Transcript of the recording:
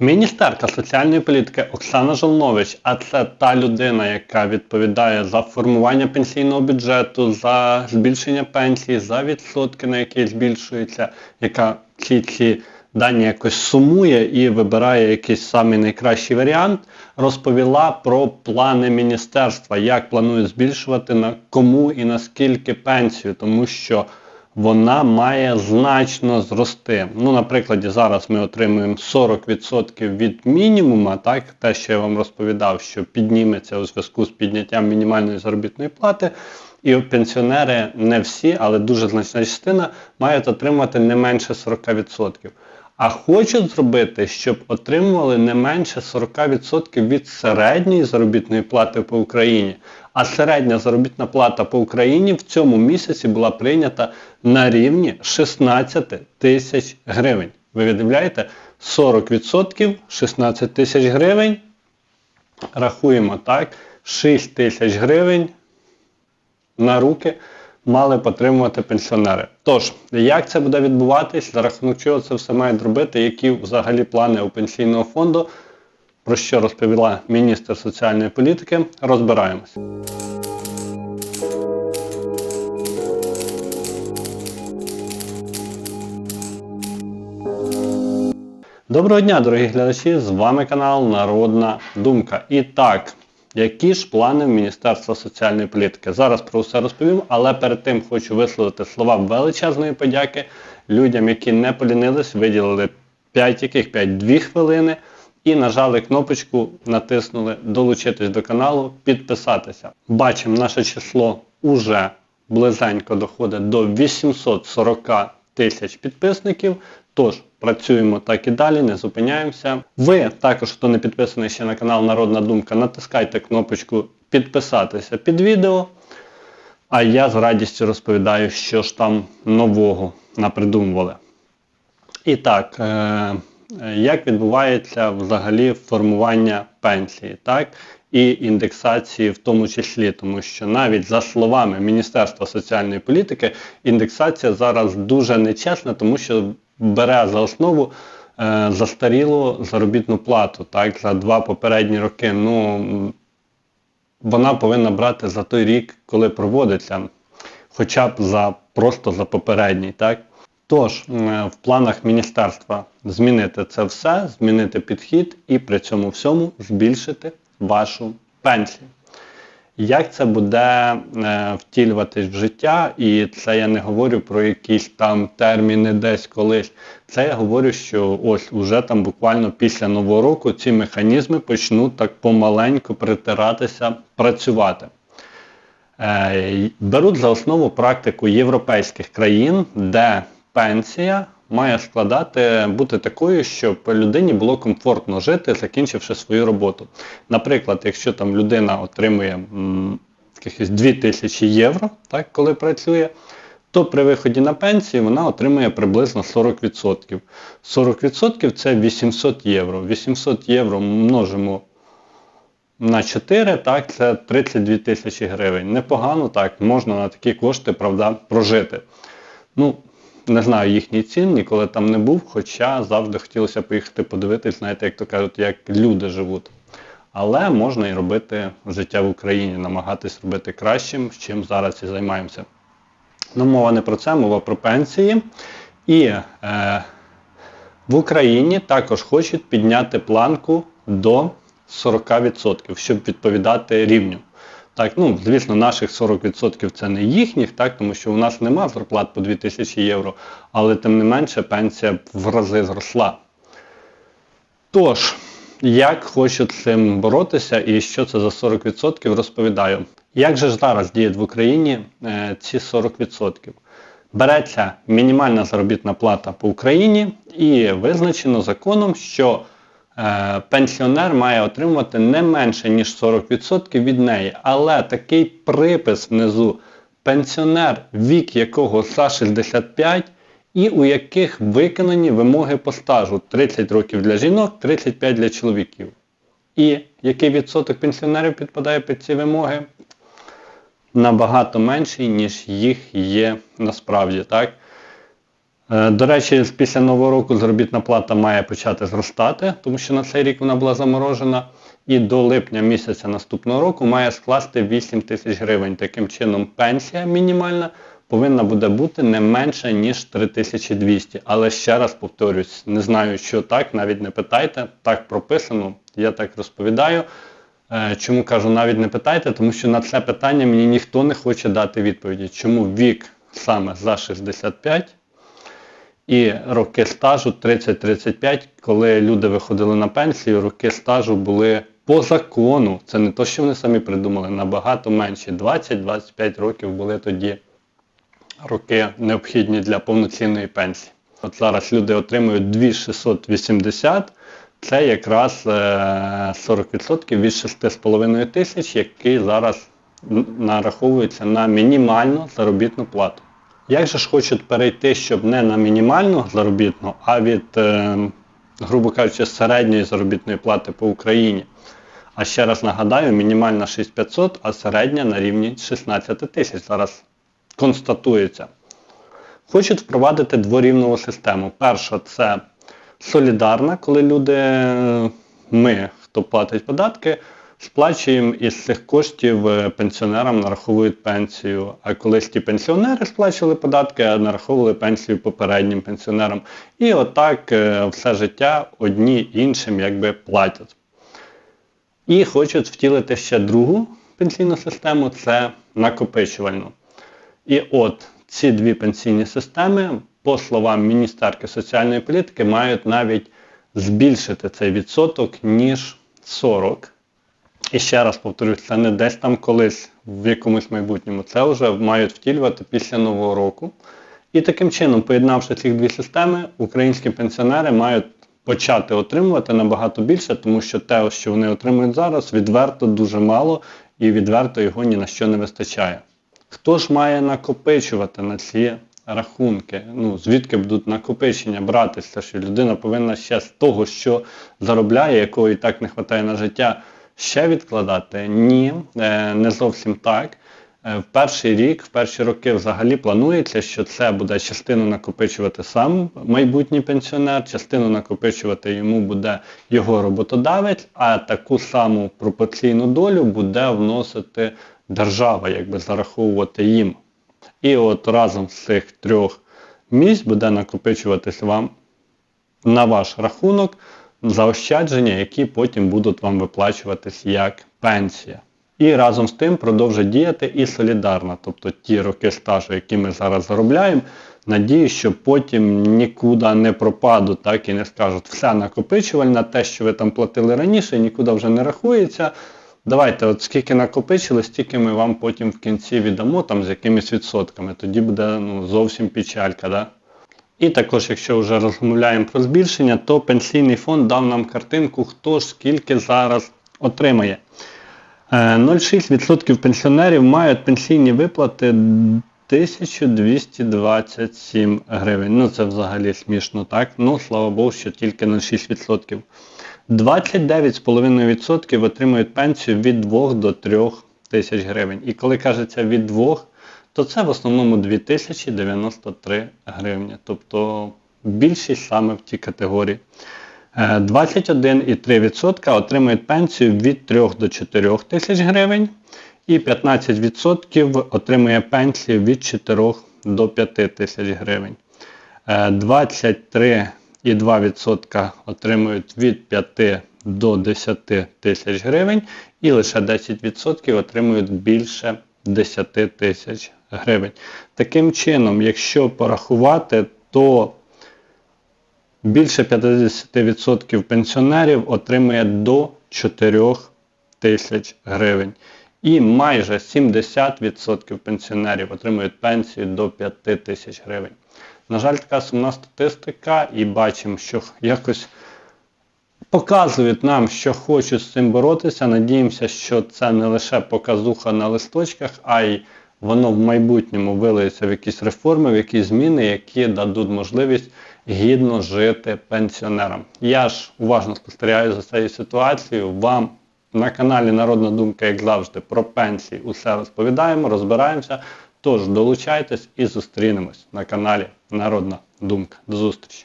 Міністерка соціальної політики Оксана Жолнович, а це та людина, яка відповідає за формування пенсійного бюджету, за збільшення пенсії, за відсотки, на які збільшуються, яка ці ці дані якось сумує і вибирає якийсь самий найкращий варіант, розповіла про плани міністерства, як планують збільшувати на кому і наскільки пенсію, тому що вона має значно зрости. Ну, наприклад, зараз ми отримуємо 40% від мінімума, так, те, що я вам розповідав, що підніметься у зв'язку з підняттям мінімальної заробітної плати. І пенсіонери не всі, але дуже значна частина мають отримати не менше 40%. А хочуть зробити, щоб отримували не менше 40% від середньої заробітної плати по Україні. А середня заробітна плата по Україні в цьому місяці була прийнята на рівні 16 тисяч гривень. Ви віддивляєте? 40% 16 тисяч гривень. Рахуємо так, 6 тисяч гривень на руки мали отримувати пенсіонери. Тож, як це буде відбуватись, за рахунок чого це все мають робити, які взагалі плани у пенсійного фонду, про що розповіла міністр соціальної політики, розбираємось. Доброго дня, дорогі глядачі! З вами канал Народна Думка. І так, які ж плани в Міністерства соціальної політики? Зараз про все розповім, але перед тим хочу висловити слова величезної подяки людям, які не полінились, виділили 5 яких 5-2 хвилини і нажали кнопочку, натиснули долучитись до каналу, підписатися. Бачимо, наше число уже близенько доходить до 840 тисяч підписників. Тож, працюємо так і далі, не зупиняємося. Ви також, хто не підписаний ще на канал Народна Думка, натискайте кнопочку підписатися під відео. А я з радістю розповідаю, що ж там нового напридумували. І так, е як відбувається взагалі формування пенсії, так? І індексації в тому числі, тому що навіть за словами Міністерства соціальної політики, індексація зараз дуже нечесна, тому що бере за основу е, застарілу заробітну плату так, за два попередні роки. Ну, Вона повинна брати за той рік, коли проводиться, хоча б за просто за попередній. так. Тож, е, в планах міністерства змінити це все, змінити підхід і при цьому всьому збільшити вашу пенсію. Як це буде е, втілюватись в життя, і це я не говорю про якісь там терміни десь колись. Це я говорю, що ось уже там буквально після нового року ці механізми почнуть так помаленьку притиратися, працювати. Е, беруть за основу практику європейських країн, де пенсія має складати, бути такою, щоб людині було комфортно жити, закінчивши свою роботу. Наприклад, якщо там людина отримує якихось 2000 євро, так, коли працює, то при виході на пенсію вона отримує приблизно 40%. 40% це 800 євро. 800 євро множимо на 4, так, це 32 тисячі гривень. Непогано так, можна на такі кошти, правда, прожити. Ну, не знаю їхній цін, ніколи там не був, хоча завжди хотілося поїхати подивитись, знаєте, як то кажуть, як люди живуть. Але можна і робити життя в Україні, намагатись робити кращим, чим зараз і займаємося. Ну, мова не про це, мова про пенсії. І е, в Україні також хочуть підняти планку до 40%, щоб відповідати рівню. Так, ну, звісно, наших 40% це не їхніх, так, тому що у нас нема зарплат по 2000 євро, але тим не менше пенсія в рази зросла. Тож, як хочу цим боротися і що це за 40%, розповідаю. Як же ж зараз діють в Україні е, ці 40%? Береться мінімальна заробітна плата по Україні і визначено законом, що пенсіонер має отримувати не менше, ніж 40% від неї. Але такий припис внизу пенсіонер, вік якого за 65 і у яких виконані вимоги по стажу 30 років для жінок, 35 для чоловіків. І який відсоток пенсіонерів підпадає під ці вимоги? Набагато менший, ніж їх є насправді. так? Е, До речі, після нового року заробітна плата має почати зростати, тому що на цей рік вона була заморожена. І до липня місяця наступного року має скласти 8 тисяч гривень. Таким чином, пенсія мінімальна повинна буде бути не менше, ніж 3200. Але ще раз повторюсь, не знаю, що так, навіть не питайте. Так прописано, я так розповідаю. Е, Чому кажу, навіть не питайте, тому що на це питання мені ніхто не хоче дати відповіді. Чому вік саме за 65 і роки стажу 30-35, коли люди виходили на пенсію, роки стажу були по закону. Це не то, що вони самі придумали, набагато менші. 20-25 років були тоді роки необхідні для повноцінної пенсії. От зараз люди отримують 2680, це якраз е, 40% від 6,5 тисяч, які зараз нараховуються на мінімальну заробітну плату. Як же ж хочуть перейти, щоб не на мінімальну заробітну, а від, е, грубо кажучи, середньої заробітної плати по Україні? А ще раз нагадаю, мінімальна 6500, а середня на рівні 16 тисяч зараз констатується. Хочуть впровадити дворівнову систему. Перша це солідарна, коли люди, е, ми, хто платить податки, сплачуємо із цих коштів е, пенсіонерам, нараховують пенсію. А колись ті пенсіонери сплачували податки, а нараховували пенсію попереднім пенсіонерам. І отак е, все життя одні іншим якби платять. І хочуть втілити ще другу пенсійну систему це накопичувальну. І от ці дві пенсійні системи, по словам Міністерки соціальної політики, мають навіть збільшити цей відсоток, ніж 40. І ще раз повторюсь, це не десь там колись в якомусь майбутньому. Це вже мають втілювати після Нового року. І таким чином, поєднавши ці дві системи, українські пенсіонери мають почати отримувати набагато більше, тому що те, що вони отримують зараз, відверто дуже мало і відверто його ні на що не вистачає. Хто ж має накопичувати на ці рахунки? Ну, звідки будуть накопичення братися, що людина повинна ще з того, що заробляє, якого і так не вистачає на життя, ще відкладати? Ні, е, не зовсім так. Е, В перший рік, в перші роки взагалі планується, що це буде частину накопичувати сам майбутній пенсіонер, частину накопичувати йому буде його роботодавець, а таку саму пропорційну долю буде вносити держава, якби зараховувати їм. І от разом з цих трьох місць буде накопичуватись вам на ваш рахунок заощадження, які потім будуть вам виплачуватись як пенсія. І разом з тим продовжить діяти і солідарна, тобто ті роки стажу, які ми зараз заробляємо, надію, що потім нікуди не пропадуть, так і не скажуть, все накопичувальне, те, що ви там платили раніше, нікуди вже не рахується. Давайте, от скільки накопичили, стільки ми вам потім в кінці віддамо там з якимись відсотками. Тоді буде ну, зовсім печалька. Да? І також, якщо вже розмовляємо про збільшення, то пенсійний фонд дав нам картинку, хто ж скільки зараз отримає. Е, 0,6% пенсіонерів мають пенсійні виплати 1227 гривень. Ну це взагалі смішно, так? Ну, слава Богу, що тільки 0,6%. 29,5% отримують пенсію від 2 до 3 тисяч гривень. І коли кажеться від 2, то це в основному 2093 гривні. Тобто більшість саме в цій категорії. Е, 21,3% отримують пенсію від 3 до 4 тисяч гривень. І 15% отримує пенсію від 4 до 5 тисяч гривень. Е, 23,2% отримують від 5 до 10 тисяч гривень, і лише 10% отримують більше 10 тисяч гривень. Таким чином, якщо порахувати, то більше 50% пенсіонерів отримує до 4 тисяч гривень. І майже 70% пенсіонерів отримують пенсію до 5 тисяч гривень. На жаль, така сумна статистика, і бачимо, що якось показують нам, що хочуть з цим боротися. Надіємося, що це не лише показуха на листочках, а й воно в майбутньому вилиється в якісь реформи, в якісь зміни, які дадуть можливість гідно жити пенсіонерам. Я ж уважно спостерігаю за цією ситуацією. Вам на каналі Народна Думка, як завжди, про пенсії усе розповідаємо, розбираємося. Тож долучайтесь і зустрінемось на каналі Народна думка. До зустрічі!